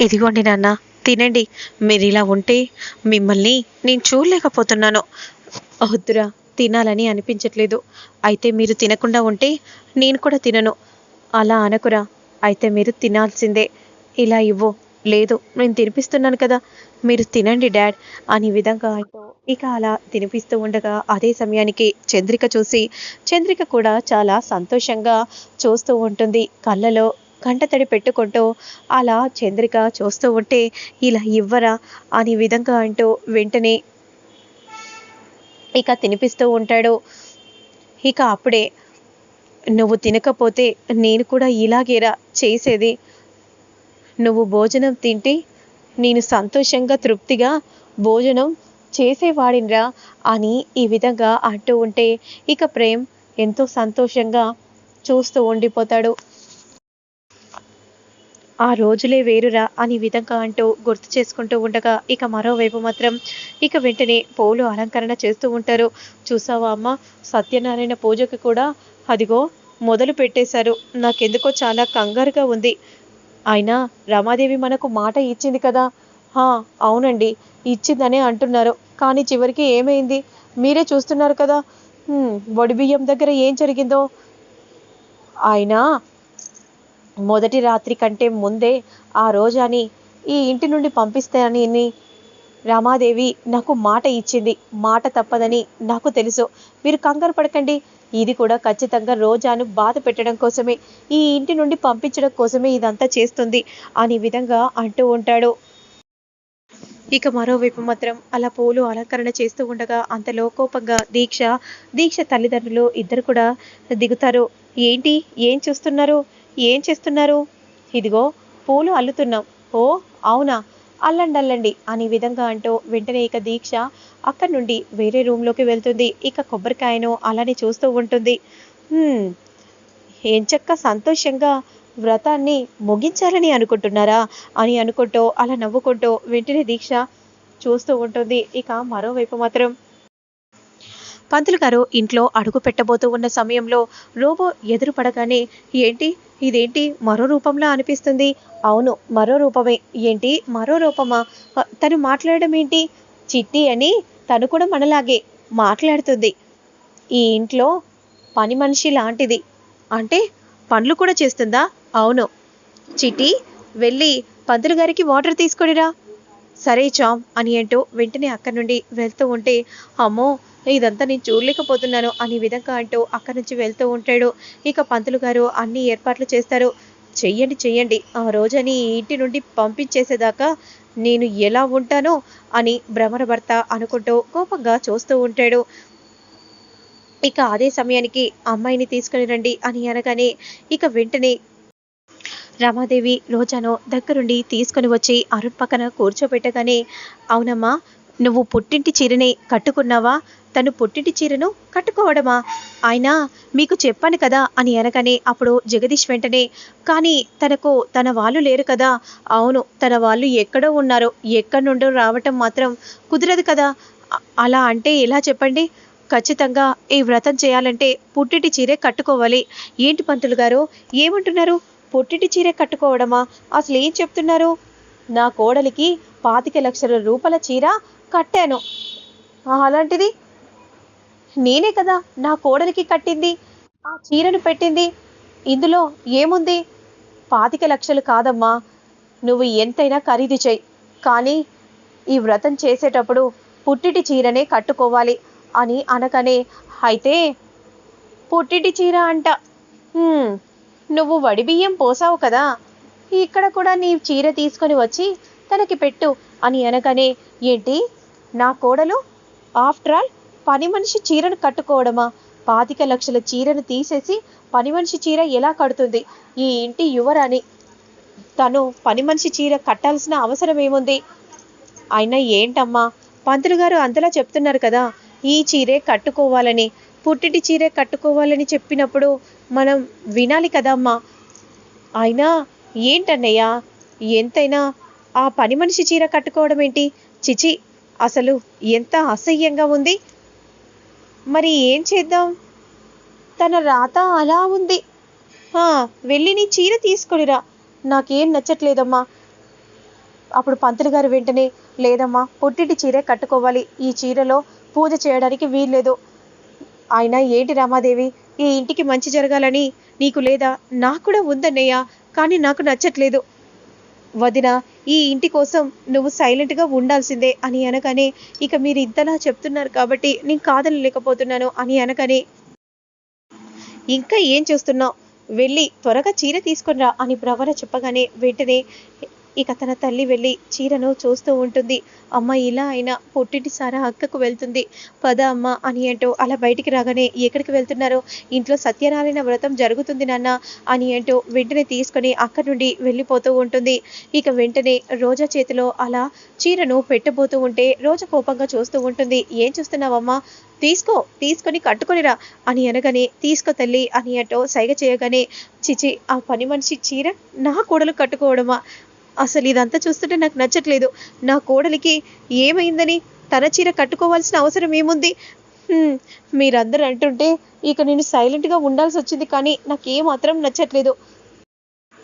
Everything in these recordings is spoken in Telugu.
ఇదిగోండి నాన్న తినండి. మీరు ఇలా ఉంటే మిమ్మల్ని నేను చూడలేకపోతున్నాను. వద్దురా తినాలని అనిపించట్లేదు. అయితే మీరు తినకుండా ఉంటే నేను కూడా తినను. అలా అనకురా అయితే మీరు తినాల్సిందే. ఇలా ఇవ్వు. లేదు నేను తినిపిస్తున్నాను కదా. మీరు తినండి డాడ్ అని విధంగా అంటూ ఇక అలా తినిపిస్తూ ఉండగా అదే సమయానికి చంద్రిక చూసి చంద్రిక కూడా చాలా సంతోషంగా చూస్తూ ఉంటుంది. కళ్ళలో కంటతడి పెట్టుకుంటూ అలా చంద్రిక చూస్తూ ఉంటే ఇలా ఇవ్వరా? అని విధంగా అంటూ వెంటనే ఇక తినిపిస్తూ ఉంటాడు. ఇక అప్పుడే నువ్వు తినకపోతే నేను కూడా ఇలాగేరా చేసేది. నువ్వు భోజనం తింటే నేను సంతోషంగా తృప్తిగా భోజనం చేసేవాడినిరా అని ఈ విధంగా అంటూ ఉంటే ఇక ప్రేమ్ ఎంతో సంతోషంగా చూస్తూ ఉండిపోతాడు. ఆ రోజులే వేరురా అని విధంగా అంటూ గుర్తు చేసుకుంటూ ఉండగా ఇక మరోవైపు మాత్రం ఇక వెంటనే పూలు అలంకరణ చేస్తూ ఉంటారు. చూసావా అమ్మ? సత్యనారాయణ పూజకి కూడా అదిగో మొదలు పెట్టేశారు. నాకెందుకో చాలా కంగారుగా ఉంది. అయినా రమాదేవి మనకు మాట ఇచ్చింది కదా? హా అవునండి. ఇచ్చిందనే అంటున్నారు. కానీ చివరికి ఏమైంది? మీరే చూస్తున్నారు కదా? వడి బియ్యం దగ్గర ఏం జరిగిందో? అయినా మొదటి రాత్రి కంటే ముందే ఆ రోజాని ఈ ఇంటి నుండి పంపిస్తానని రమాదేవి నాకు మాట ఇచ్చింది. మాట తప్పదని నాకు తెలుసు. మీరు కంగారు పడకండి. ఇది కూడా ఖచ్చితంగా రోజాను బాధ పెట్టడం కోసమే. ఈ ఇంటి నుండి పంపించడం కోసమే ఇదంతా చేస్తుంది అని విధంగా అంటూ ఉంటాడు. ఇక మరోవైపు మాత్రం అలా పూలు అలంకరణ చేస్తూ ఉండగా అంతలో కోపంగా దీక్ష దీక్ష తల్లిదండ్రులు ఇద్దరు కూడా దిగుతారు. ఏంటి? ఏం చూస్తున్నారు? ఏం చేస్తున్నారు? ఇదిగో పూలు అల్లుతున్నాం. ఓ అవునా? అల్లండి అల్లండి అని విధంగా అంటూ వెంటనే ఇక దీక్ష అక్కడి నుండి వేరే రూమ్లోకి వెళ్తుంది. ఇక కొబ్బరికాయను అలానే చూస్తూ ఉంటుంది. "హ్మ్, ఎంచక్క సంతోషంగా వ్రతాన్ని ముగించాలని అనుకుంటున్నారా? అని అనుకుంటూ అలా నవ్వుకుంటూ వెంటనే దీక్ష చూస్తూ ఉంటుంది. ఇక మరోవైపు మాత్రం పంతులు గారు ఇంట్లో అడుగు పెట్టబోతూ ఉన్న సమయంలో రోబో ఎదురు పడగానే ఏంటి? ఇదేంటి? మరో రూపంలా అనిపిస్తుంది. అవును మరో రూపమే. ఏంటి? మరో రూపమా? తను మాట్లాడడం ఏంటి? చిట్టి అని తను కూడా మనలాగే మాట్లాడుతుంది. ఈ ఇంట్లో పని మనిషి లాంటిది. అంటే పనులు కూడా చేస్తుందా? అవును. చిట్టి వెళ్ళి పంతులు గారికి వాటర్ తీసుకొనిరా. సరే చామ్ అని అంటూ వెంటనే అక్కడి నుండి వెళ్తూ ఉంటే అమ్మో ఇదంతా నేను చూడలేకపోతున్నాను అనే విధంగా అంటూ అక్కడి నుంచి వెళ్తూ ఉంటాడు. ఇక పంతులు గారు అన్ని ఏర్పాట్లు చేస్తారు. చెయ్యండి చెయ్యండి. ఆ రోజని ఇంటి నుండి పంపించేసేదాకా నేను ఎలా ఉంటానో అని భ్రమర భర్త అనుకుంటూ కోపంగా చూస్తూ ఉంటాడు. ఇక అదే సమయానికి అమ్మాయిని తీసుకుని రండి అని అనగానే ఇక వెంటనే రమాదేవి రోజాను దగ్గరుండి తీసుకుని వచ్చి అరుణ్ పక్కన కూర్చోబెట్టగానే అవునమ్మా నువ్వు పుట్టింటి చీరనే కట్టుకున్నావా? తను పుట్టింటి చీరను కట్టుకోవడమా? అయినా మీకు చెప్పాను కదా అని అనగానే అప్పుడు జగదీష్ వెంటనే కానీ తనకు తన వాళ్ళు లేరు కదా. అవును తన వాళ్ళు ఎక్కడో ఉన్నారో. ఎక్కడి నుండో రావటం మాత్రం కుదరదు కదా. అలా అంటే ఎలా చెప్పండి? ఖచ్చితంగా ఈ వ్రతం చేయాలంటే పుట్టిటి చీరే కట్టుకోవాలి. ఏంటి పంతులు గారు? ఏమంటున్నారు? పుట్టిటి చీరే కట్టుకోవడమా? అసలు ఏం చెప్తున్నారు? నా కోడలికి పాతిక లక్షల రూపాయల చీర కట్టాను. అలాంటిది? నేనే కదా నా కోడలికి కట్టింది ఆ చీరను పెట్టింది. ఇందులో ఏముంది? పాతిక లక్షలు కాదమ్మా. నువ్వు ఎంతైనా ఖరీదు చెయ్యి కానీ ఈ వ్రతం చేసేటప్పుడు పుట్టిటి చీరనే కట్టుకోవాలి అని అనకనే. అయితే పుట్టిటి చీర అంట. నువ్వు వడి బియ్యం పోసావు కదా. ఇక్కడ కూడా నీ చీర తీసుకొని వచ్చి తనకి పెట్టు అని అనగానే ఏంటి? నా కోడలు? ఆఫ్టర్ ఆల్ పని మనిషి చీరను కట్టుకోవడమా? పాతిక లక్షల చీరను తీసేసి పని మనిషి చీర ఎలా కడుతుంది? ఈ ఇంటి యువరాణి. తను పని మనిషి చీర కట్టాల్సిన అవసరం ఏముంది? అయినా ఏంటమ్మా? పంతులు గారు అంతలా చెప్తున్నారు కదా ఈ చీరే కట్టుకోవాలని. పుట్టిటి చీరే కట్టుకోవాలని చెప్పినప్పుడు మనం వినాలి కదమ్మా. అయినా ఏంటన్నయ్య? ఎంతైనా ఆ పని మనిషి చీర కట్టుకోవడం ఏంటి చిచి అసలు ఎంత అసహ్యంగా ఉంది. మరి ఏం చేద్దాం? తన రాత అలా ఉంది. వెళ్ళి నీ చీర తీసుకొనిరా. నాకేం నచ్చట్లేదమ్మా. అప్పుడు పంతులు గారు వెంటనే లేదమ్మా పొట్టిటి చీరే కట్టుకోవాలి. ఈ చీరలో పూజ చేయడానికి వీల్లేదు. ఆయన ఏంటి రామాదేవి ఈ ఇంటికి మంచి జరగాలని నీకు లేదా? నాకు కూడా ఉందన్నయ్య కానీ నాకు నచ్చట్లేదు. వదిన ఈ ఇంటి కోసం నువ్వు సైలెంట్గా ఉండాల్సిందే అని అనగానే ఇక మీరు ఇంతలా చెప్తున్నారు కాబట్టి నేను కాదనలేకపోతున్నాను అని అనగానే ఇంకా ఏం చేస్తున్నావు? వెళ్ళి త్వరగా చీర తీసుకునిరా అని ప్రవర చెప్పగానే వెంటనే ఇక తన తల్లి వెళ్ళి చీరను చూస్తూ ఉంటుంది. అమ్మ ఇలా అయినా పొట్టింటి సారా అక్కకు వెళ్తుంది. పద అమ్మ అని అంటూ అలా బయటికి రాగానే ఎక్కడికి వెళ్తున్నారు? ఇంట్లో సత్యనారాయణ వ్రతం జరుగుతుంది నాన్న అని అంటూ వెంటనే తీసుకొని అక్కడి నుండి వెళ్ళిపోతూ ఉంటుంది. ఇక వెంటనే రోజా చేతిలో అలా చీరను పెట్టబోతూ ఉంటే రోజా కోపంగా చూస్తూ ఉంటుంది. ఏం చూస్తున్నావమ్మా? తీసుకో తీసుకొని కట్టుకొనిరా అని అనగానే తీసుకో తల్లి అని అంటూ సైగ చేయగానే చిచి ఆ పని మనిషి చీర నా కూడలు కట్టుకోవడమా? అసలు ఇదంతా చూస్తుంటే నాకు నచ్చట్లేదు. నా కోడలికి ఏమైందని తన చీర కట్టుకోవాల్సిన అవసరం ఏముంది? మీరందరూ అంటుంటే ఇక నేను సైలెంట్గా ఉండాల్సి వచ్చింది కానీ నాకు ఏమాత్రం నచ్చట్లేదు.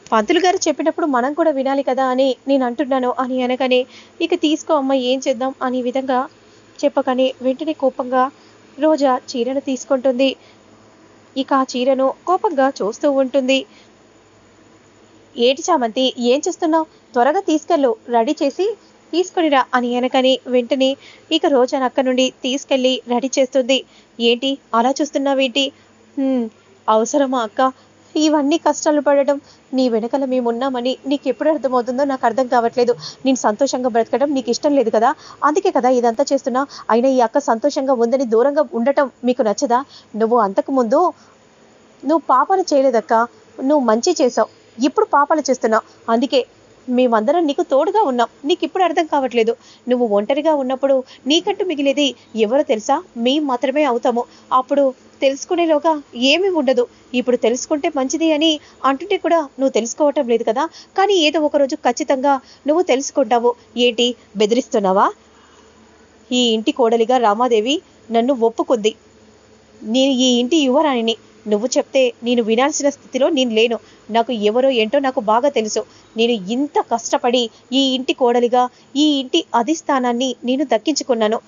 పంతులు గారు చెప్పినప్పుడు మనం కూడా వినాలి కదా అని నేను అంటున్నాను అని అనగానే ఇక తీసుకో అమ్మ ఏం చేద్దాం అనే విధంగా చెప్పకని వెంటనే కోపంగా రోజా చీరను తీసుకుంటుంది. ఇక ఆ చీరను కోపంగా చూస్తూ ఉంటుంది. ఏటి చామంతి ఏం చేస్తున్నావు? త్వరగా తీసుకెళ్ళు రెడీ చేసి తీసుకునిరా అని వెనకని వెంటనే ఇక రోజా అక్క నుండి తీసుకెళ్ళి రెడీ చేస్తుంది. ఏంటి? అలా చూస్తున్నావేంటి? అవసరమా అక్క? ఇవన్నీ కష్టాలు పడడం నీ వెనకాల మేమున్నామని నీకు ఎప్పుడు అర్థమవుతుందో నాకు అర్థం కావట్లేదు. నేను సంతోషంగా బ్రతకడం నీకు ఇష్టం లేదు కదా? అందుకే కదా ఇదంతా చేస్తున్నా. అయినా ఈ అక్క సంతోషంగా ఉందని దూరంగా ఉండటం మీకు నచ్చదా? నువ్వు అంతకుముందు నువ్వు పాపను చేయలేదక్క. నువ్వు మంచి చేసావు ఇప్పుడు పాపాలు చేస్తున్నావు? అందుకే మేమందరం నీకు తోడుగా ఉన్నాం. నీకు ఇప్పుడు అర్థం కావట్లేదు. నువ్వు ఒంటరిగా ఉన్నప్పుడు నీకంటూ మిగిలేది ఎవరో తెలుసా? మేం మాత్రమే అవుతాము. అప్పుడు తెలుసుకునేలోగా ఏమీ ఉండదు. ఇప్పుడు తెలుసుకుంటే మంచిది అని అంటుంటే కూడా నువ్వు తెలుసుకోవటం లేదు కదా? కానీ ఏదో ఒకరోజు ఖచ్చితంగా నువ్వు తెలుసుకుంటావు. ఏంటి? బెదిరిస్తున్నావా? ఈ ఇంటి కోడలిగా రామాదేవి నన్ను ఒప్పుకుంది. నేను ఈ ఇంటి యువరాణిని. నువ్వు చెప్తే నేను వినాల్సిన స్థితిలో నేను లేను. నాకు ఎవరో ఏంటో నాకు బాగా తెలుసు. నేను ఇంత కష్టపడి ఈ ఇంటి కోడలిగా ఈ ఇంటి అధిష్టానాన్ని నేను దక్కించుకున్నాను.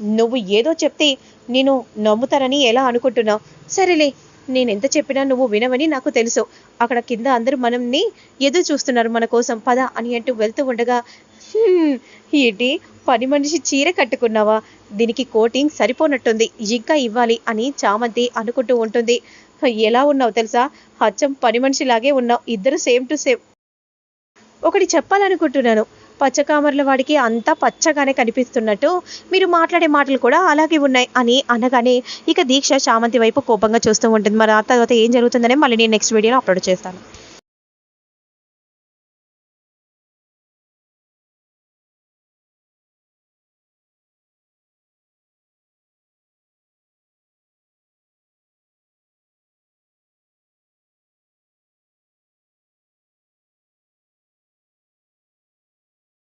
నువ్వు ఏదో చెప్తే నేను నమ్ముతానని ఎలా అనుకుంటున్నావు? సరేలే నేను ఎంత చెప్పినా నువ్వు వినవని నాకు తెలుసు. అక్కడ కింద అందరూ మనల్ని ఎదురు చూస్తున్నారు మన కోసం. పద అని అంటూ వెళ్తూ ఉండగా ఏంటి? పని మనిషి చీర కట్టుకున్నావా? దీనికి కోటింగ్ సరిపోనట్టుంది. ఇంకా ఇవ్వాలి అని చామంతి అనుకుంటూ ఉంటుంది. ఎలా ఉన్నావు తెలుసా? అచ్చం పని మనిషిలాగే ఉన్నావు. ఇద్దరు సేమ్ టు సేమ్. ఒకటి చెప్పాలనుకుంటున్నాను. పచ్చకామర్ల వాడికి అంతా పచ్చగానే కనిపిస్తున్నట్టు మీరు మాట్లాడే మాటలు కూడా అలాగే ఉన్నాయి అని అనగానే ఇక దీక్ష చామంతి వైపు కోపంగా చూస్తూ ఉంటుంది. మరి ఆ తర్వాత ఏం జరుగుతుందనే మళ్ళీ నేను నెక్స్ట్ వీడియోలో అప్లోడ్ చేస్తాను.